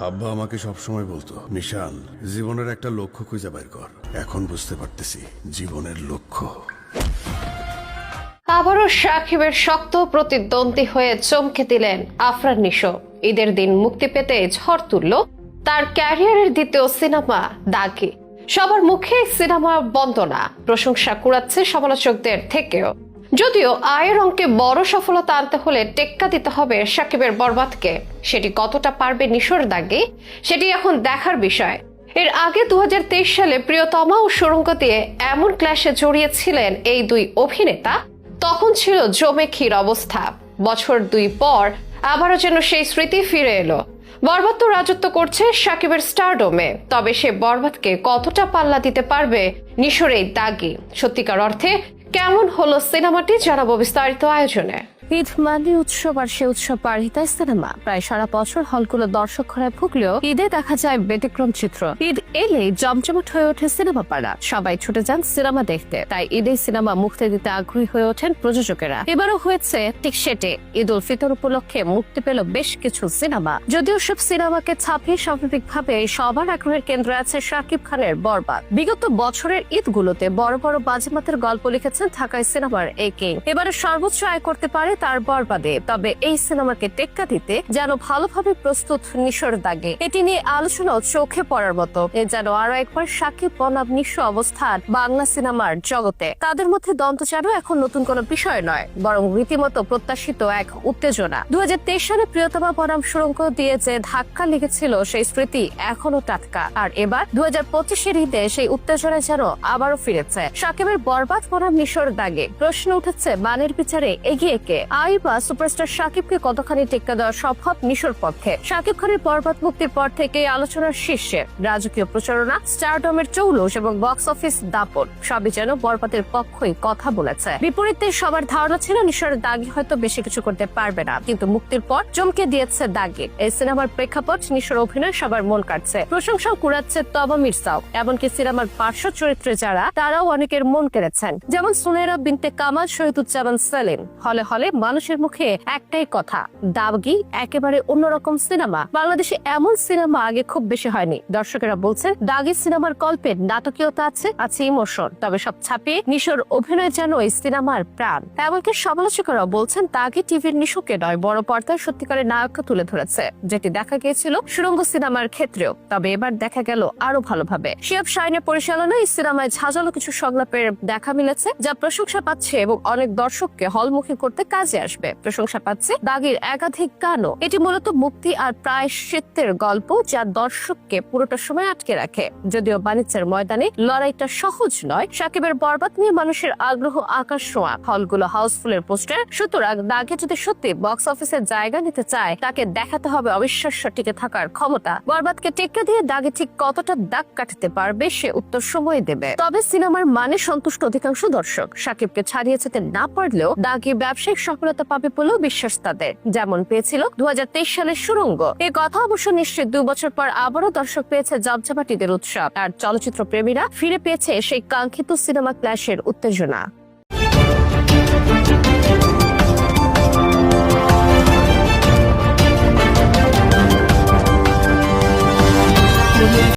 আব্বা আমাকে বলতো, নিশান, জীবনের একটা লক্ষ্য খুঁজে বের কর। এখন বুঝতে পারতেছি জীবনের লক্ষ্য। আবারও সাকিবের শক্ত প্রতিদ্বন্দ্বী হয়ে চমকে দিলেন আফরান নিশো। ঈদের দিন মুক্তি পেতে ঝড় তুলল তার ক্যারিয়ারের দ্বিতীয় সিনেমা, দাগি। সবার মুখে সিনেমা বন্দনা। প্রশংসা কুড়াচ্ছে সমালোচকদের থেকেও। যদিও আয়ের অঙ্কে বড় সফলতা আনতে হলে টেক্কা দিতে হবে সাকিবের বরবাদকে। সেটি কতটা পারবে নিশোর দাগে, সেটি এখন দেখার বিষয়। এর আগে দু হাজার তেইশ সালে প্রিয়তমা ও সুরঙ্গ দিয়ে এমন ক্লাসে জড়িয়েছিলেন এই দুই অভিনেতা, তখন ছিল জমে ক্ষীর অবস্থা। বছর দুই পর আবারও যেন সেই স্মৃতি ফিরে এলো। বরবাদ তো রাজত্ব করছে সাকিবের স্টারডোমে তবে সে বরবাদকে কতটা পাল্লা দিতে পারবে নিশোর এই দাগি। সত্যিকার অর্থে কেমন হলো সিনেমাটি জানাব বিস্তারিত আয়োজনে। ঈদ মানে উৎসব আর সে উৎসব পারিতায় সিনেমা। প্রায় সারা বছর হলগুলো দর্শক ঘরে ভুগলেও ঈদে দেখা যায় ব্যতিক্রম চিত্র। ঈদ এলে জমজমাট হয়ে ওঠে সিনেমা পাড়া। সবাই ছুটে যান সিনেমা দেখতে। তাই ঈদে সিনেমা মুক্তি দিতে আগ্রহী হয়ে ওঠেন প্রযোজকেরা। এবারও হয়েছে ঠিক সেটে। ঈদ উল ফিতর উপলক্ষে মুক্তি পেল বেশ কিছু সিনেমা। যদিও সব সিনেমাকে ছাপিয়ে স্বাভাবিকভাবে সবার আগ্রহের কেন্দ্রে আছে শাকিব খানের বরবাদ। বিগত বছরের ঈদগুলোতে বড় বড় বাজিমাতের গল্প লিখেছেন ঢাকায় সিনেমার এই কিং। এবারে সর্বোচ্চ আয় করতে পারে তার বরবাদে। তবে এই সিনেমাকে টেক্কা দিতে যেন ভালোভাবে প্রস্তুত নিশোর দাগে। এটি নিয়ে আলোচনাও চোখে পড়ার মতো। এ যেন আরও একবার সাকিব বনাব নিঃস্ব অবস্থান বাংলা সিনেমার জগতে। তাদের মধ্যে দ্বন্দ্ব যেন এখন নতুন কোনো বিষয় নয়, বরং রীতিমতো প্রত্যাশিত এক উত্তেজনা। দু হাজার তেইশ সালে প্রিয়তমা বনাম সুরঙ্গ দিয়ে যে ধাক্কা লেগেছিল, সেই স্মৃতি এখনও টাটকা। আর এবার দু হাজার পঁচিশের ঈদে সেই উত্তেজনা যেন আবারও ফিরেছে। সাকিবের বরবাদ বনাম নিশোর দাগে প্রশ্ন উঠেছে, মানের বিচারে এগিয়ে কে? আই বা সুপারস্টার সাকিবকে কতখানি টেক্কা দেওয়া সম্ভব নিশোর পক্ষে? সাকিব খানের বরবাদ মুক্তির পর থেকে আলোচনার শীর্ষে। রাজকীয় প্রচারণা, স্টারডমের চৌলস এবং বক্স অফিস দাপট সবই যেন বরবাদের পক্ষই কথা বলেছে। বিপরীতে সবার ধারণা ছিল নিশোর দাগি হয়তো বেশি কিছু করতে পারবে না, কিন্তু মুক্তির পর চমকে দিয়েছে দাগি। এই সিনেমার প্রেক্ষাপট নিশোর অভিনয় সবার মন কাটছে প্রশংসাও কুড়াচ্ছে তবা মির্সাও এমনকি সিনেমার পার্শ্ব চরিত্রে যারা, তারাও অনেকের মন কেড়েছেন। যেমন সুনেরা বিনতে কামাল, শহীদুজ্জামান সেলিম। হলে হলে মানুষের মুখে একটাই কথা দাগি একেবারে অন্যরকম সিনেমা। বাংলাদেশে এমন সিনেমা আগে খুব বেশি হয়নি। দর্শকেরা বলছেন, দাগি সিনেমার গল্পে নাটকীয়তা আছে আছে ইমোশন। তবে সব ছাপিয়ে নিশোর অভিনয় যেন এই সিনেমার প্রাণ। এমনকি সমালোচকেরা বলছেন, দাগি টিভির নিশুকে নয়, বড় পর্দায় সত্যিকারের নায়ককে তুলে ধরেছে। যেটি দেখা গিয়েছিল সুরঙ্গ সিনেমার ক্ষেত্রেও। তবে এবার দেখা গেল আরও ভালোভাবে। শিয়াব শাইনের পরিচালনায় এই সিনেমায় ঝাঁঝালো কিছু সংলাপের দেখা মিলেছে, যা প্রশংসা পাচ্ছে এবং অনেক দর্শককে হলমুখী করতে কাজে আসবে। প্রশংসা পাচ্ছে দাগির একাধিক গানও এটি মূলত মুক্তি আর প্রায় প্রায়শ্চিত্তের গল্প যা দর্শককে পুরোটা সময় আটকে রাখে। যদিও বাণিজ্যের ময়দানে লড়াইটা সহজ নয়, সাকিবের বরবাদ নিয়ে মানুষের আগ্রহ আকাশ ছোঁয়া। হলগুলো হাউসফুলের পোস্টার। সুতরাং দাগে যদি সত্যি বক্স অফিসে জায়গা নিতে চায়, তাকে দেখাতে হবে অবিশ্বাস্য টিকে থাকার ক্ষমতা। বরবাদকে টেক্কা দিয়ে দাগে ঠিক কতটা দাগ কাটতে পারবে সে উত্তর সময় দেবে। তবে সিনেমার মানে সন্তুষ্ট অধিকাংশ দর্শক। সাকিবকে ছাড়িয়ে যেতে না পারলেও দাগি ব্যবসায়িক সফলতা পাবে বলেও বিশ্বাস তাদের। যেমন পেয়েছিল দু হাজার তেইশ সালের সুরঙ্গ। এ কথা অবশ্য নিশ্চিত দু বছর পর আবারও দর্শক পেয়েছে জবজাবাটিদের উৎসব। আর চলচ্চিত্র প্রেমীরা ফিরে পেয়েছে সেই কাঙ্ক্ষিত সিনেমা ক্লাসের উত্তেজনা।